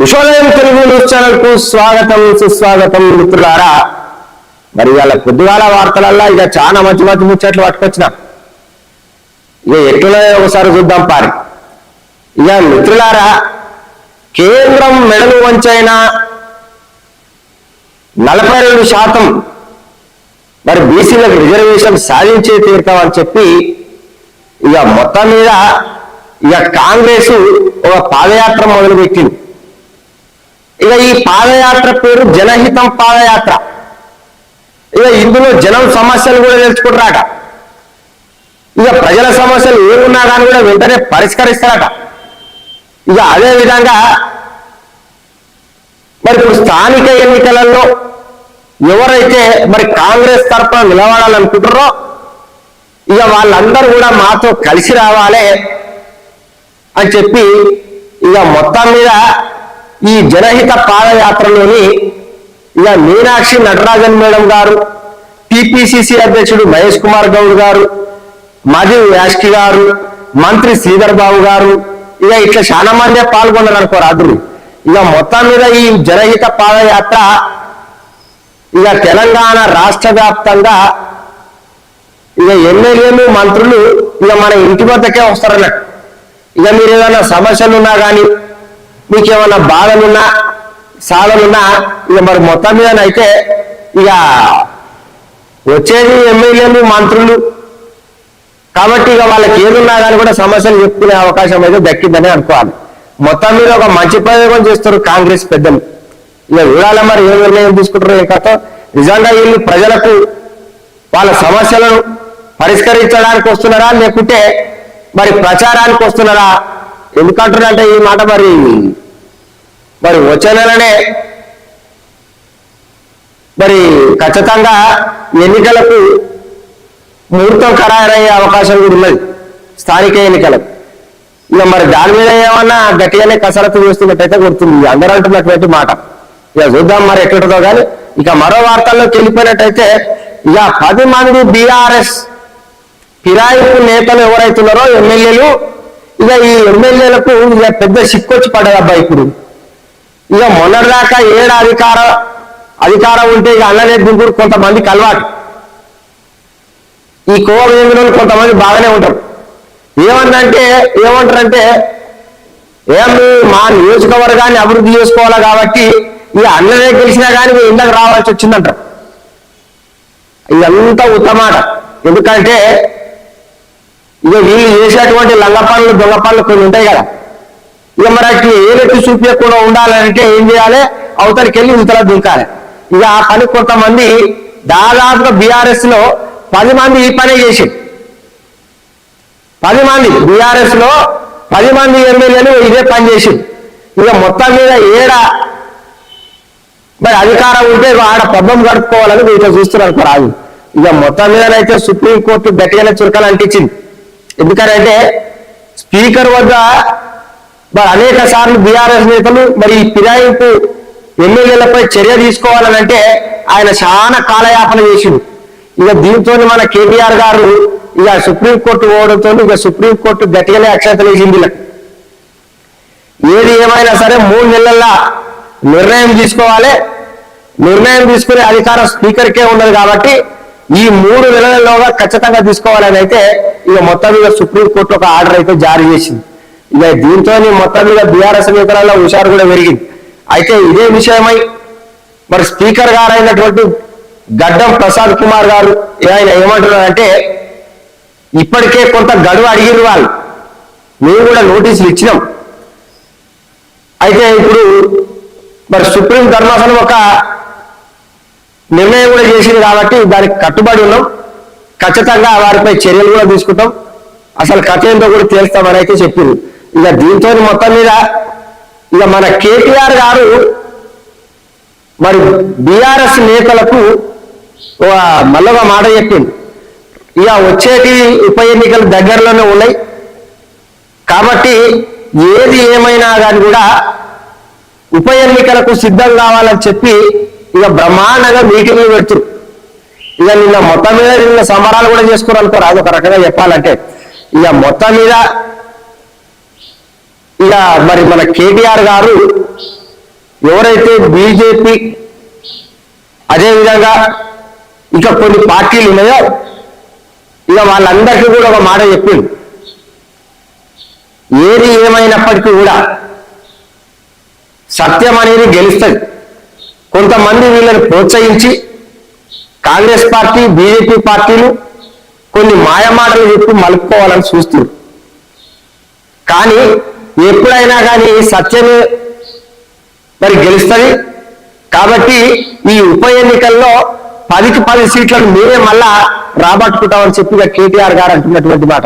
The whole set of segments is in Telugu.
విశ్వోదయం తెలుగు న్యూస్ ఛానల్కు స్వాగతం సుస్వాగతం మిత్రులారా. మరి ఇవాళ పొద్దుగాల వార్తలల్లో ఇక చాలా మంచి మంచి ముచ్చట్లు పట్టుకొచ్చినాం. ఇక ఎట్లా ఒకసారి చూద్దాం పారి. ఇక మిత్రులారా కేంద్రం మెడలు వంచైన నలభై రెండు శాతం మరి బీసీలకు రిజర్వేషన్ సాధించే తీరుతామని చెప్పి ఇక మొత్తం మీద ఇక కాంగ్రెస్ ఒక పాదయాత్ర మొదలుపెట్టింది. ఇక ఈ పాదయాత్ర పేరు జనహితం పాదయాత్ర. ఇక ఇందులో జనం సమస్యలు కూడా తెలుసుకుంటారట. ఇక ప్రజల సమస్యలు ఏమున్నా కానీ కూడా వెంటనే పరిష్కరిస్తారట. ఇక అదే విధంగా మరి ఇప్పుడు స్థానిక ఎన్నికలలో ఎవరైతే మరి కాంగ్రెస్ తరఫున నిలబడాలనుకుంటారో ఇక వాళ్ళందరూ కూడా మాతో కలిసి రావాలి అని చెప్పి ఇక మొత్తం మీద ఈ జనహిత పాదయాత్రలోని ఇక మీనాక్షి నటరాజన్ మేడం గారు టిపిసిసి అధ్యక్షుడు మహేష్ కుమార్ గౌడ్ గారు మధు యాష్కి గారు మంత్రి శ్రీధర్ బాబు గారు ఇక ఇట్లా చాలా మందే పాల్గొన్నారు అనుకో రాత్రులు ఇక మొత్తం మీద ఈ జనహిత పాదయాత్ర ఇక తెలంగాణ రాష్ట్ర వ్యాప్తంగా ఇక ఎమ్మెల్యేలు మంత్రులు ఇక మన ఇంటి వద్దకే వస్తారన్నట్టు. ఇక మీరు ఏదైనా సమస్యలు ఉన్నా కానీ మీకు ఏమైనా బాధలున్నా సాధలున్నా ఇక మరి మొత్తం మీదనైతే ఇక వచ్చేది ఎమ్మెల్యేలు మంత్రులు. కాబట్టి ఇక వాళ్ళకి ఏదున్నా కానీ కూడా సమస్యలు చెప్పుకునే అవకాశం అయితే దక్కిందని అనుకోవాలి. మొత్తం మీద ఒక మంచి ప్రయోగం చేస్తారు కాంగ్రెస్ పెద్దలు. ఇక చూడాలి మరి ఏ నిర్ణయం తీసుకుంటారో ఏ కథ. నిజంగా వీళ్ళు ప్రజలకు వాళ్ళ సమస్యలను పరిష్కరించడానికి వస్తున్నారా లేకుంటే మరి ప్రచారానికి వస్తున్నారా ఎందుకంటారంటే ఈ మాట మరి మరి వచ్చే నెలనే మరి ఖచ్చితంగా ఎన్నికలకు ముహూర్తం ఖరారయ్యే అవకాశం కూడా ఉన్నది. స్థానిక ఎన్నికలకు. ఇక మరి దాని మీద ఏమన్నా గట్టిగానే కసరత్తు చేస్తున్నట్టయితే గుర్తుంది. అందరూ అంటున్నటువంటి మాట. ఇక చూద్దాం మరి ఎక్కడితో కానీ ఇక మరో వార్తల్లోకి వెళ్ళిపోయినట్టయితే ఇక పది మంది బీఆర్ఎస్ ఫిరాయింపు నేతలు ఎవరైతున్నారో ఎమ్మెల్యేలు ఇక ఈ ఎమ్మెల్యేలకు ఇక పెద్ద సిక్కొచ్చి పడ్డదబ్బా ఇప్పుడు. ఇక మొన్నటిదాకా ఏడు అధికారం అధికారం ఉంటే ఇక అన్ననే దింపుడు కొంతమందికి అలవాటు. ఈ కోవ వేంగులు కొంతమంది బాగానే ఉంటారు. ఏమంటే ఏమంటారంటే ఏం మా నియోజకవర్గాన్ని అభివృద్ధి చేసుకోవాలా కాబట్టి ఈ అన్ననే గెలిచినా కానీ మీ ఇందాక రావాల్సి వచ్చిందంటారు. ఇదంతా ఉత్తమాట. ఎందుకంటే ఇక వీళ్ళు చేసేటువంటి లంగ పనులు దొంగ పనులు కొన్ని ఉంటాయి కదా. ఇక మరి అట్లా ఏలెత్తి చూపించకుండా ఉండాలంటే ఏం చేయాలి? అవతలికి వెళ్ళి ఇంతలా దుంకాలి. ఇక ఆ పని కొంతమంది దాదాపుగా బీఆర్ఎస్లో పది మంది ఈ పనే చేసి పది మంది బీఆర్ఎస్లో పది మంది ఎమ్మెల్యేలు ఇదే పని చేసి ఇక మొత్తం మీద ఏడ మరి అధికారం ఉంటే ఆడ పబ్బం గడుపుకోవాలని వీటిలో చూస్తున్నారు అనుకో రాజు. ఇక మొత్తం మీదనైతే సుప్రీంకోర్టు గట్టిగానే చురకలు అంటించింది. ఎందుకంటే స్పీకర్ వద్ద మరి అనేక సార్లు బీఆర్ఎస్ నేతలు మరి ఈ ఫిరాయింపు ఎమ్మెల్యేలపై చర్య తీసుకోవాలని అంటే ఆయన చాలా కాలయాపన చేసిండు. ఇక దీంతో మన కేటీఆర్ గారు ఇక సుప్రీంకోర్టు పోవడంతో ఇక సుప్రీంకోర్టు గట్టిగానే అక్షతలు వేసింది ఏది ఏమైనా సరే మూడు నెలల్లో నిర్ణయం తీసుకోవాలి. నిర్ణయం తీసుకునే అధికారం స్పీకర్కే ఉన్నది కాబట్టి ఈ మూడు నెలలలోగా ఖచ్చితంగా తీసుకోవాలని అయితే ఇక మొత్తం మీద సుప్రీంకోర్టు ఒక ఆర్డర్ అయితే జారీ చేసింది. ఇక దీంతో మొత్తం మీద బీఆర్ఎస్ నేతలలో హుషారు కూడా పెరిగింది. అయితే ఇదే విషయమై మరి స్పీకర్ గారు అయినటువంటి గడ్డం ప్రసాద్ కుమార్ గారు ఆయన ఏమంటున్నారంటే ఇప్పటికే కొంత గడువు అడిగిన వాళ్ళు. మేము కూడా నోటీసులు ఇచ్చినాం. అయితే ఇప్పుడు మరి సుప్రీం ధర్మాసనం ఒక నిర్ణయం కూడా చేసింది కాబట్టి దానికి కట్టుబడి ఉన్నాం. ఖచ్చితంగా వారిపై చర్యలు కూడా తీసుకుంటాం. అసలు కథ ఏంటో కూడా తేల్స్తామని అయితే చెప్పింది. ఇక దీంతో మొత్తం మీద ఇక మన కేటీఆర్ గారు మరి బీఆర్ఎస్ నేతలకు మళ్ళొక మాట చెప్పింది. ఇక వచ్చేటి ఉప ఎన్నికలు దగ్గరలోనే ఉన్నాయి. కాబట్టి ఏది ఏమైనా కానీ కూడా ఉప ఎన్నికలకు సిద్ధం కావాలని చెప్పి ఇక బ్రహ్మాండంగా మీటింగ్లు పెడుతురు ఇక నిన్న మొత్తం మీద నిన్న సంబరాలు కూడా చేసుకున్నారు అనుకోరు అది రకంగా చెప్పాలంటే ఇక మొత్తం మీద ఇక మరి మన కేటీఆర్ గారు ఎవరైతే బీజేపీ అదేవిధంగా ఇక కొన్ని పార్టీలు ఉన్నాయో ఇక వాళ్ళందరికీ కూడా ఒక మాట చెప్పింది ఏది ఏమైనప్పటికీ కూడా సత్యం అనేది గెలుస్తుంది. కొంతమంది వీళ్ళని ప్రోత్సహించి కాంగ్రెస్ పార్టీ బీజేపీ పార్టీలు కొన్ని మాయమాటలు చెప్పి మలుపుకోవాలని చూస్తుంది కానీ ఎప్పుడైనా కానీ సత్యమే మరి గెలుస్తుంది. కాబట్టి ఈ ఉప ఎన్నికల్లో పదికి పది సీట్లను మీరే మళ్ళా రాబట్టుకుంటామని చెప్పి ఇక కేటీఆర్ గారు అంటున్నటువంటి మాట.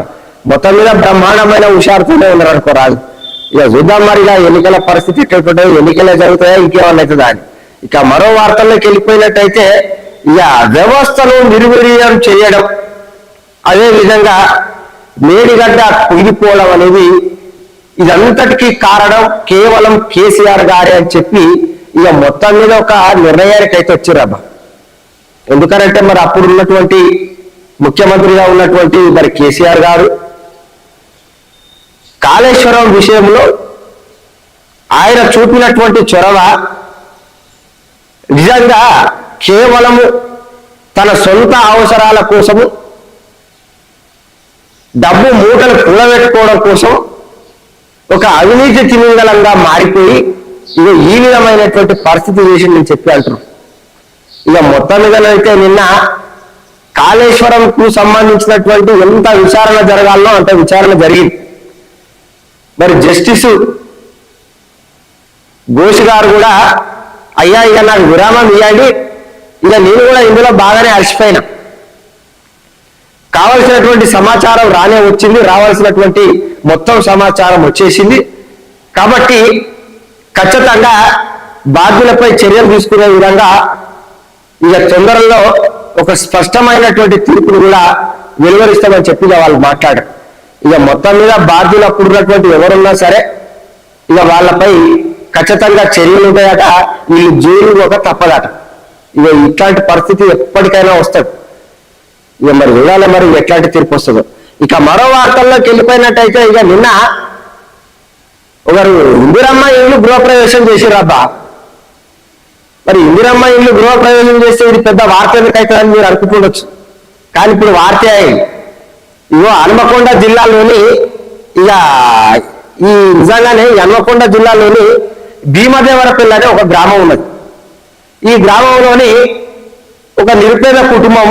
మొత్తం మీద బ్రహ్మాండమైన హుషారుతోనే ఉన్నారు అనుకోరాదు ఇక చూద్దాం మరి ఎన్నికల పరిస్థితి ఎట్లుంటుందో ఎన్నికలే జరుగుతాయా ఇంకేమన్నా అవుతుందా అని. ఇక మరో వార్తల్లోకి వెళ్ళిపోయినట్టయితే ఇక వ్యవస్థను నిర్వీర్యం చేయడం అదే విధంగా మేడిగడ్డ కుగిపోవడం అనేది ఇదంతటికీ కారణం. కేవలం కేసీఆర్ గారే అని చెప్పి ఇక మొత్తం మీద ఒక నిర్ణయానికి అయితే వచ్చిరబ్బా ఎందుకనంటే మరి అప్పుడు ఉన్నటువంటి ముఖ్యమంత్రిగా ఉన్నటువంటి మరి కేసీఆర్ గారు కాళేశ్వరం విషయంలో ఆయన చూపినటువంటి చొరవ నిజంగా కేవలము తన సొంత అవసరాల కోసము డబ్బు మూటలు కూడబెట్టుకోవడం కోసం ఒక అవినీతి తిమింగలంగా మారిపోయి ఇక ఈ విధమైనటువంటి పరిస్థితి చేసి నేను చెప్పి అంటున్నాను ఇక మొత్తం అయితే నిన్న కాళేశ్వరంకు సంబంధించినటువంటి ఎంత విచారణ జరగాలో అంత విచారణ జరిగింది. మరి జస్టిస్ ఘోష్ గారు కూడా అయ్యా ఇక నాకు విరామం ఇవ్వండి ఇక నేను కూడా ఇందులో బాగానే అలసిపోయినా. కావలసినటువంటి సమాచారం రానే వచ్చింది రావాల్సినటువంటి మొత్తం సమాచారం వచ్చేసింది. కాబట్టి ఖచ్చితంగా బాధ్యులపై చర్యలు తీసుకునే విధంగా ఇక తొందరలో ఒక స్పష్టమైనటువంటి తీర్పును కూడా వెలువరిస్తామని చెప్పి వాళ్ళు మాట్లాడారు. ఇక మొత్తం మీద బాధ్యులు అప్పుడు ఉన్నటువంటి ఎవరున్నా సరే ఇక వాళ్ళపై ఖచ్చితంగా చర్యలు ఉంటాయట. వీళ్ళు జైలు ఒక తప్పదట. ఇక ఇట్లాంటి పరిస్థితి ఎప్పటికైనా వస్తుంది. ఇక మరి చూడాలి మరి ఎట్లాంటి తీర్పు వస్తుందో? ఇక మరో వార్తల్లోకి వెళ్ళిపోయినట్టయితే ఇక నిన్న ఒకరు ఇందిరమ్మ ఇల్లు గృహప్రవేశం చేసిరబ్బా మరి ఇందిరమ్మ ఇల్లు గృహప్రవేశం చేస్తే ఇది పెద్ద వార్త ఎందుకైతుందని మీరు అనుకుంటుండొచ్చు. కానీ ఇప్పుడు వార్త అయింది. ఇగో హనుమకొండ జిల్లాలోని ఇక ఈ నిజంగానే హనుమకొండ జిల్లాలోని భీమదేవరపల్లి అనే ఒక గ్రామం ఉన్నది. ఈ గ్రామంలోని ఒక నిరుపేద కుటుంబం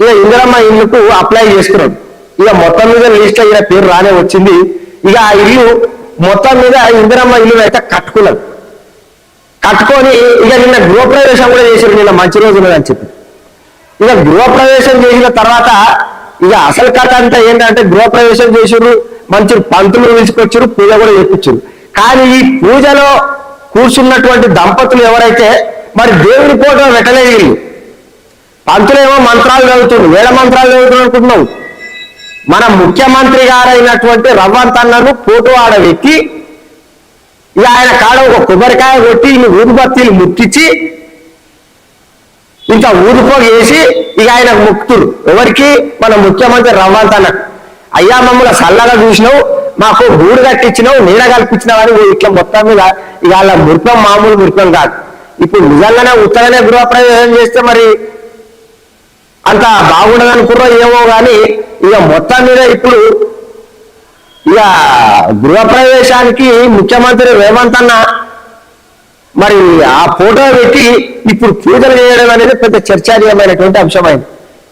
ఇక ఇందిరమ్మ ఇల్లుకు అప్లై చేసుకున్నాడు. ఇక మొత్తం మీద లిస్ట్ అయిన పేరు రానే వచ్చింది. ఇక ఆ ఇల్లు మొత్తం మీద ఇందిరమ్మ ఇల్లు అయితే కట్టుకున్నాడు కట్టుకొని ఇక నిన్న గృహప్రవేశం కూడా చేశారు. నిన్న మంచి రోజు ఉన్నదని చెప్పి. ఇక గృహప్రవేశం చేసిన తర్వాత ఇక అసలు కథ అంతా ఏంటంటే గృహప్రవేశం చేసారు మంచి పంతులు పిలుచుకొచ్చారు పూజ కూడా చెప్పించారు కానీ ఈ పూజలో కూర్చున్నటువంటి దంపతులు ఎవరైతే మరి దేవుని పూట పెట్టలేదు వీళ్ళు. పంతులేమో మంత్రాలు చదువుతుండు వేల మంత్రాలు చదువుతున్నారు అనుకుంటున్నావు మన ముఖ్యమంత్రి గారైనటువంటి రవ్వంతన్నను ఫోటో ఆడబెట్టి ఇక ఆయన కాడ ఒక కొబ్బరికాయ కొట్టి ఇన్ని ఊదుబత్తీలు ముట్టించి ఇంకా ఊదుపోగ వేసి ఇక ఆయన ముక్తుడు. ఎవరికి? మన ముఖ్యమంత్రి రవ్వంతన్న అయ్యా మమ్మల్ని చల్లగా చూసినావు. మాకు గూడు కట్టించినావు నీడ కల్పించినావు అని ఇట్లా మొత్తం మీద ఇక వాళ్ళ మృతం మామూలు మృతం కాదు. ఇప్పుడు నిజంగానే ఉత్తరనే గృహప్రవేశం చేస్తే మరి అంత బాగుండదు అనుకున్నా ఏమో కానీ ఇక మొత్తం మీద ఇప్పుడు ఇక గృహప్రవేశానికి ముఖ్యమంత్రి రేవంత్ అన్న మరి ఆ ఫోటో పెట్టి ఇప్పుడు పూజలు చేయడం అనేది పెద్ద చర్చనీయమైనటువంటి అంశమైంది.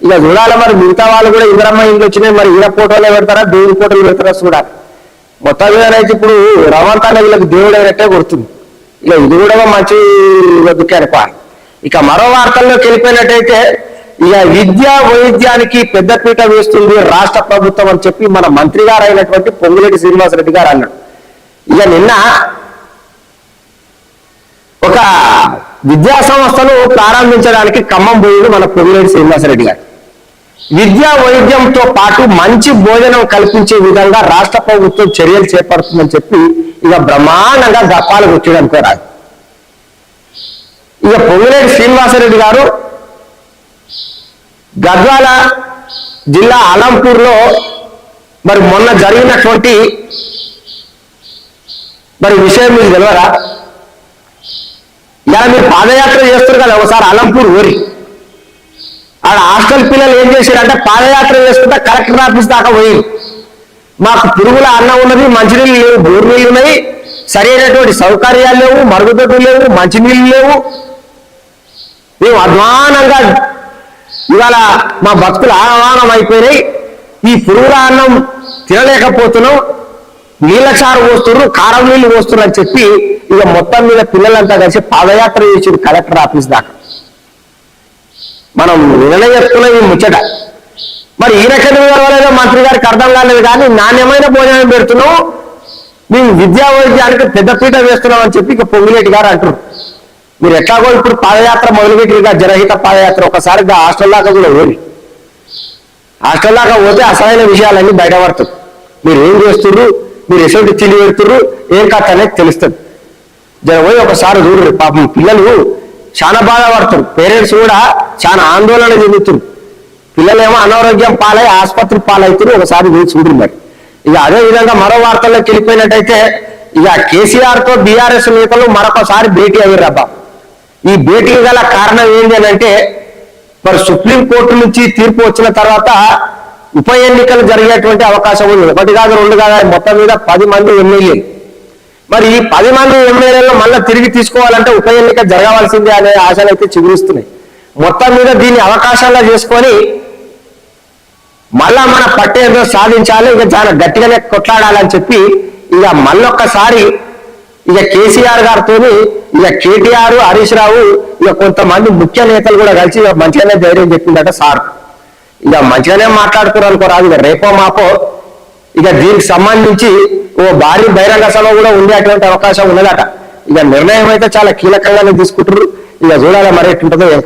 ఇక చూడాలి మరి మిగతా వాళ్ళు కూడా ఇంద్రమ్మ ఇంట్లో వచ్చినాయి మరి ఈయన ఫోటోలు పెడతారా దేవుడి ఫోటోలు పెడతారా చూడాలి. మొత్తం మీద అయితే ఇప్పుడు రవంత్ అన్న వీళ్ళకి దేవుడు అయినట్టే కొడుతుంది. ఇక ఇది కూడా మంచి దుఃఖానిపా ఇక మరో వార్తల్లోకి వెళ్ళిపోయినట్టయితే ఇక విద్యా వైద్యానికి పెద్దపీట వేస్తుంది రాష్ట్ర ప్రభుత్వం అని చెప్పి మన మంత్రి గారు అయినటువంటి పొంగులేటి శ్రీనివాసరెడ్డి గారు అన్నాడు. ఇక నిన్న ఒక విద్యా సంస్థను ప్రారంభించడానికి ఖమ్మం పోయింది మన పొంగులేటి శ్రీనివాసరెడ్డి గారు. విద్యా వైద్యంతో పాటు మంచి భోజనం కల్పించే విధంగా రాష్ట్ర ప్రభుత్వం చర్యలు చేపడుతుందని చెప్పి ఇక బ్రహ్మాండంగా గప్పాలు కొట్టడం రాదు. ఇక పొంగులేటి శ్రీనివాసరెడ్డి గారు గద్వాల జిల్లా అలంపూర్లో మరి మొన్న జరిగినటువంటి మరి విషయం మీకు తెలియరా ఇలా మీరు పాదయాత్ర చేస్తారు కదా ఒకసారి అలంపూర్ ఊరి. ఆడ హాస్టల్ పిల్లలు ఏం చేశారంటే పాదయాత్ర చేసుకుంటా కలెక్టర్ ఆఫీస్ దాకా పోయి మాకు పురుగుల అన్నం ఉన్నది మంచినీళ్ళు లేవు బోర్ నీళ్ళు ఉన్నాయి సరైనటువంటి సౌకర్యాలు లేవు మరుగుదొడ్డు లేవు మంచినీళ్ళు లేవు. మేము అధ్వానంగా ఇవాళ మా బతుకులు ఆహ్వానం అయిపోయినాయి. ఈ పురుగుల అన్నం తినలేకపోతున్నాం. నీళ్ళ చారు పోస్తున్నారు కారం నీళ్ళు పోస్తున్నారు అని చెప్పి ఇక మొత్తం మీద పిల్లలంతా కలిసి పాదయాత్ర చేసింది కలెక్టర్ ఆఫీస్ దాకా. మనం నిన్న ఈ ముచ్చట. మరి ఈ రకంగా వివరాలేదో మంత్రి గారికి అర్థం కాలేదు కానీ నాణ్యమైన భోజనం పెడుతున్నావు. మేము విద్యా వైద్యానికి పెద్దపీట వేస్తున్నాం అని చెప్పి ఇక పొంగిరెడ్డి గారు అంటారు మీరు ఎట్లాగో ఇప్పుడు పాదయాత్ర మొదలుపెట్టిగా జనహిత పాదయాత్ర. ఒకసారిగా హాస్టల్ దాకా కూడా పోయి. హాస్టల్ దాకా పోతే అసలైన విషయాలన్నీ బయటపడుతుంది మీరు ఏం చేస్తుర్రు? మీరు ఎటువంటి తిండి పెడుతుర్రు? ఏం కాదు అనేది తెలుస్తుంది. జర పోయి ఒకసారి చూడరు పాపం పిల్లలు చాలా బాధపడతారు. పేరెంట్స్ కూడా చాలా ఆందోళన చెందుతారు. పిల్లలేమో అనారోగ్యం పాలై ఆసుపత్రి పాలవుతారు ఒకసారి చూసుకుంటుంది మరి. ఇక అదే విధంగా మరో వార్తల్లోకి వెళ్ళిపోయినట్టయితే ఇక కేసీఆర్తో బీఆర్ఎస్ నేతలు మరొకసారి భేటీ అయ్యారు అబ్బా ఈ భేటీ గల కారణం ఏంటి అని అంటే మరి సుప్రీం కోర్టు నుంచి తీర్పు వచ్చిన తర్వాత ఉప ఎన్నికలు జరిగేటువంటి అవకాశం ఉంది. ఒకటి కాదు రెండు కాదు మొత్తం మీద పది మంది ఎమ్మెల్యేలు. మరి ఈ పది మంది ఎమ్మెల్యేలను మళ్ళీ తిరిగి తీసుకోవాలంటే ఉప ఎన్నిక జరగవలసిందే అనే ఆశలు అయితే చిగురిస్తున్నాయి. మొత్తం మీద దీన్ని అవకాశంగా చేసుకొని మళ్ళా మన పట్టేదో సాధించాలి ఇక చాలా గట్టిగానే కొట్లాడాలని చెప్పి ఇక మళ్ళొక్కసారి ఇక కేసీఆర్ గారితో ఇక కేటీఆర్ హరీష్ రావు ఇక కొంతమంది ముఖ్య నేతలు కూడా కలిసి ఇక మంచిగానే ధైర్యం చెప్పిందట సార్. ఇక మంచిగానే మాట్లాడుతున్నారు అనుకోరాదు ఇక రేపో మాపో ఇక దీనికి సంబంధించి ఓ భారీ బహిరంగ సభ కూడా ఉండేటువంటి అవకాశం ఉన్నదట. ఇక నిర్ణయం అయితే చాలా కీలకంగానే తీసుకుంటారు ఇక చూడాలి మరి ఎట్టుంటుందో ఏం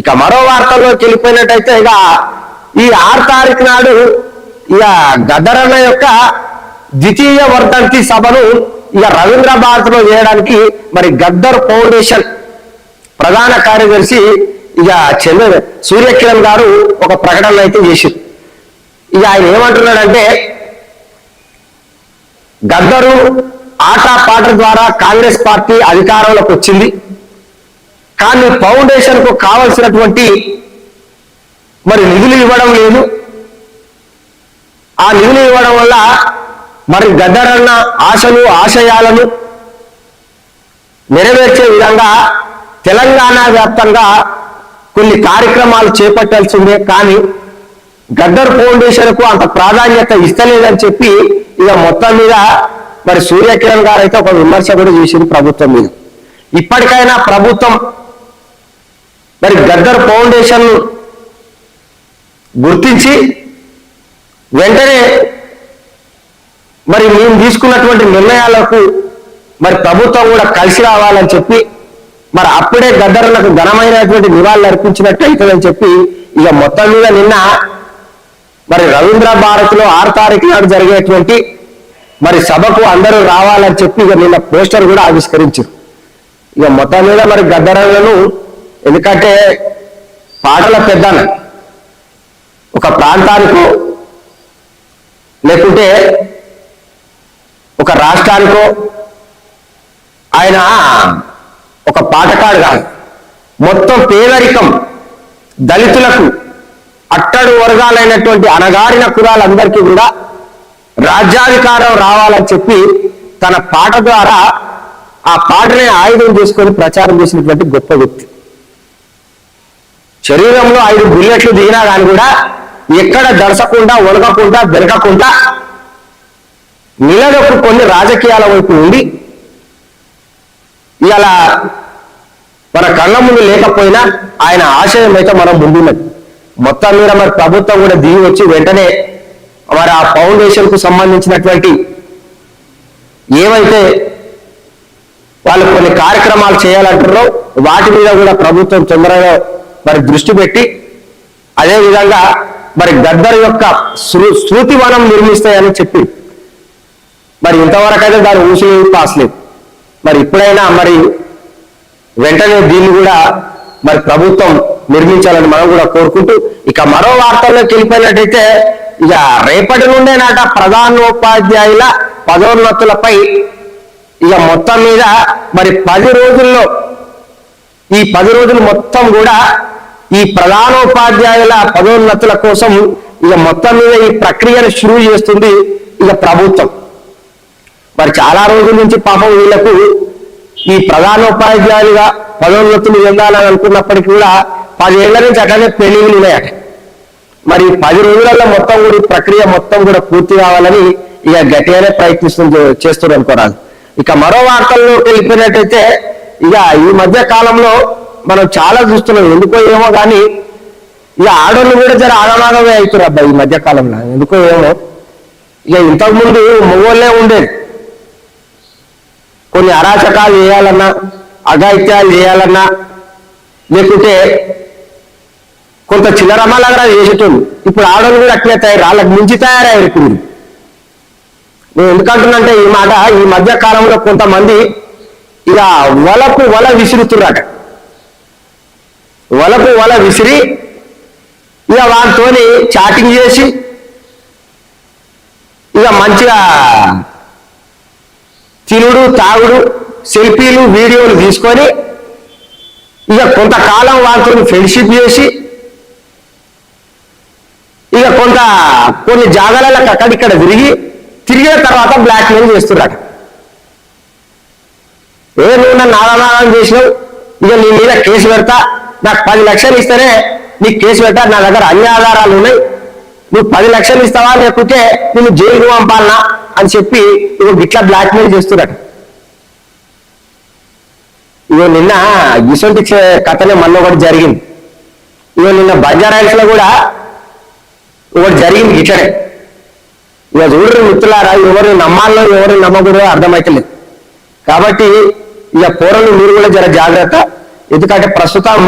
ఇక మరో వార్తల్లోకి వెళ్ళిపోయినట్టయితే ఇక ఈ ఆరు తారీఖు నాడు ఇక గద్దరన్న యొక్క ద్వితీయ వర్ధంతి సభను ఇక రవీంద్ర భారత్లో చేయడానికి మరి గద్దర్ ఫౌండేషన్ ప్రధాన కార్యదర్శి ఇక చంద్ర సూర్యకిరణ్ గారు ఒక ప్రకటన అయితే చేసింది ఇక ఆయన ఏమంటున్నాడంటే గద్దరు ఆట పాట ద్వారా కాంగ్రెస్ పార్టీ అధికారంలోకి వచ్చింది. కానీ ఫౌండేషన్కు కావలసినటువంటి మరి నిధులు ఇవ్వడం లేదు. ఆ నిధులు ఇవ్వడం వల్ల మరి గద్దరన్న ఆశలు ఆశయాలను నెరవేర్చే విధంగా తెలంగాణ వ్యాప్తంగా కొన్ని కార్యక్రమాలు చేపట్టాల్సిందే. కానీ గద్దర్ ఫౌండేషన్కు అంత ప్రాధాన్యత ఇస్తలేదని చెప్పి ఇక మొత్తం మీద మరి సూర్యకిరణ్ గారు అయితే ఒక విమర్శ కూడా చేసింది ప్రభుత్వం మీద. ఇప్పటికైనా ప్రభుత్వం మరి గద్దర్ ఫౌండేషన్ గుర్తించి వెంటనే మరి మేము తీసుకున్నటువంటి నిర్ణయాలకు మరి ప్రభుత్వం కూడా కలిసి రావాలని చెప్పి మరి అప్పుడే గద్దరులకు ఘనమైనటువంటి నివాళులు అర్పించినట్టు అవుతుందని చెప్పి ఇక మొత్తం మీద నిన్న మరి రవీంద్ర భారత్లో ఆరు తారీఖు నాడు జరిగేటువంటి మరి సభకు అందరూ రావాలని చెప్పి ఇక నిన్న పోస్టర్ కూడా ఆవిష్కరించారు. ఇక మొత్తం మీద మరి గద్దరలను ఎందుకంటే పాటల పెద్దన ఒక ప్రాంతానికో లేకుంటే ఒక రాష్ట్రానికో ఆయన ఒక పాటకాడు కాదు. మొత్తం పేదరికం దళితులకు అట్టడు వర్గాలైనటువంటి అనగారిన కులాలందరికీ కూడా రాజ్యాధికారం రావాలని చెప్పి తన పాట ద్వారా ఆ పాటనే ఆయుధం చేసుకొని ప్రచారం చేసినటువంటి గొప్ప వ్యక్తి. శరీరంలో ఐదు బుల్లెట్లు దిగినా కానీ కూడా ఎక్కడ దడసకుండా ఒలగకుండా బెరగకుండా నిలదొక్కు కొన్ని రాజకీయాల వైపు ఉండి ఇలా మన కళ్ళ ముందు లేకపోయినా ఆయన ఆశయం అయితే మనం ముందున్నది. మొత్తం మీద మరి ప్రభుత్వం కూడా దిగి వచ్చి వెంటనే మరి ఆ ఫౌండేషన్కు సంబంధించినటువంటి ఏవైతే వాళ్ళు కొన్ని కార్యక్రమాలు చేయాలంటారో వాటి మీద కూడా ప్రభుత్వం తొందరగా మరి దృష్టి పెట్టి అదేవిధంగా మరి గద్దర్ యొక్క శృ- శృతి వనం నిర్మిస్తాయని చెప్పి మరి ఇంతవరకు అయితే దాని ఊసి పాసలేదు మరి ఇప్పుడైనా మరి వెంటనే దీన్ని కూడా మరి ప్రభుత్వం నిర్మించాలని మనం కూడా కోరుకుంటూ ఇక మరో వార్తల్లోకి వెళ్ళిపోయినట్టయితే ఇక రేపటి నుండే నాట ప్రధానోపాధ్యాయుల పదోన్నతులపై ఇక మొత్తం మీద మరి పది రోజుల్లో ఈ పది రోజులు మొత్తం కూడా ఈ ప్రధానోపాధ్యాయుల పదోన్నతుల కోసం ఇక మొత్తం మీద ఈ ప్రక్రియను షురూ చేస్తుంది ఇక ప్రభుత్వం. మరి చాలా రోజుల నుంచి పాపం వీళ్ళకు ఈ ప్రధానోపాధ్యాయులుగా పదోన్నతులు చెందాలని అనుకున్నప్పటికీ కూడా పదేళ్ళ నుంచి అట్లనే పెళ్ళిళ్ళు ఉన్నాయట. మరి పది రోజులలో మొత్తం కూడా ప్రక్రియ మొత్తం కూడా పూర్తి కావాలని ఇక గట్టిగానే ప్రయత్నిస్తుంది చేస్తున్నారు అనుకోరాదు. ఇక మరో వార్తల్లోకి వెళ్ళిపోయినట్టయితే ఇక ఈ మధ్య కాలంలో మనం చాలా చూస్తున్నాం. ఎందుకో ఏమో కానీ ఇక ఆడోళ్ళు కూడా జర ఆడమాగమే అవుతారు అబ్బాయి ఈ మధ్య కాలంలో. ఎందుకో ఏమో ఇక ఇంతకుముందు మగోళ్ళే ఉండేది. కొన్ని అరాచకాలు చేయాలన్నా అఘాయిత్యాలు చేయాలన్నా లేకుంటే కొంత చిల్లరమాలగా చేసేటోళ్ళు. ఇప్పుడు ఆడవాళ్ళు కూడా అట్లే తయారు వాళ్ళకి మించి తయారయ్యారు ఇప్పుడు. నేను ఎందుకంటున్నంటే ఈ మాట ఈ మధ్య కాలంలో కొంతమంది ఇక వలకు వల విసురుతున్నారట. వలకు వల విసిరి ఇక వాళ్ళతోని చాటింగ్ చేసి ఇక మంచిగా తినుడు తాగుడు సెల్ఫీలు వీడియోలు తీసుకొని ఇక కొంతకాలం వాళ్ళతో ఫ్రెండ్షిప్ చేసి ఇక కొంత కొన్ని జాగాలకు అక్కడిక్కడ తిరిగి తిరిగిన తర్వాత బ్లాక్ మెయిల్ చేస్తున్నాడు ఏ నువ్వు నన్ను ఆదానాదం చేసినావు? ఇక నీ మీద కేసు పెడతా. నాకు పది లక్షలు ఇస్తేనే నీకు కేసు పెట్టా నా దగ్గర అన్ని ఆధారాలు ఉన్నాయి. నువ్వు పది లక్షలు ఇస్తావా లేకపోతే నేను జైలుకు పంపాలనా అని చెప్పి ఇక గిట్లా బ్లాక్ మెయిల్ చేస్తున్నాడు ఇగో నిన్న ఇసొంటి కథనే మళ్ళీ ఒకటి జరిగింది. ఇగో నిన్న బంజారాయిల్స్లో కూడా ఒకటి జరిగింది ఇక్కడే. ఇక చూడరు మిత్రులారా ఎవరు నమ్మాలో ఎవరు నమ్మకూడదో అర్థమైతలేదు. కాబట్టి ఇక పూర్వం మీరు కూడా జర జాగ్రత్త. ఎందుకంటే ప్రస్తుతం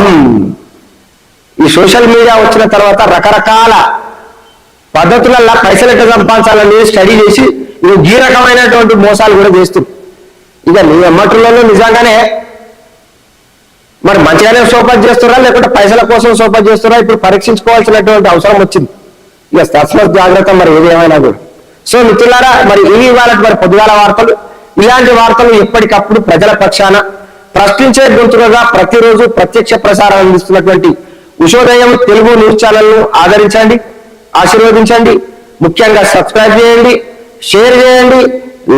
ఈ సోషల్ మీడియా వచ్చిన తర్వాత రకరకాల పద్ధతులలో పైసలు ఎట్లా సంపాదించాలని స్టడీ చేసి ఇక ఈ రకమైనటువంటి మోసాలు కూడా చేస్తుంది ఇక నీ అమ్మటులలో నిజంగానే మరి మంచిగానే సోపత్ చేస్తున్నారా లేకుంటే పైసల కోసం సోపత్ చేస్తున్నారా ఇప్పుడు పరీక్షించుకోవాల్సినటువంటి అవసరం వచ్చింది. ఇక తస్మత్ జాగ్రత్త మరి ఏది ఏమైనా కూడా. సో మిత్రులారా మరి ఇవి ఇవాళ మరి పొద్దుగాల వార్తలు ఇలాంటి వార్తలు ఎప్పటికప్పుడు ప్రజల పక్షాన ప్రశ్నించే గొంతులుగా ప్రతిరోజు ప్రత్యక్ష ప్రసారం అందిస్తున్నటువంటి ఉషోదయం తెలుగు న్యూస్ ఛానల్ను ఆదరించండి ఆశీర్వదించండి ముఖ్యంగా సబ్స్క్రైబ్ చేయండి షేర్ చేయండి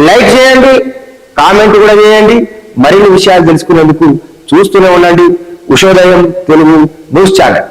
లైక్ చేయండి కామెంట్ కూడా చేయండి. మరిన్ని విషయాలు తెలుసుకునేందుకు చూస్తూనే ఉండండి. Ushodayam Telugu news channel.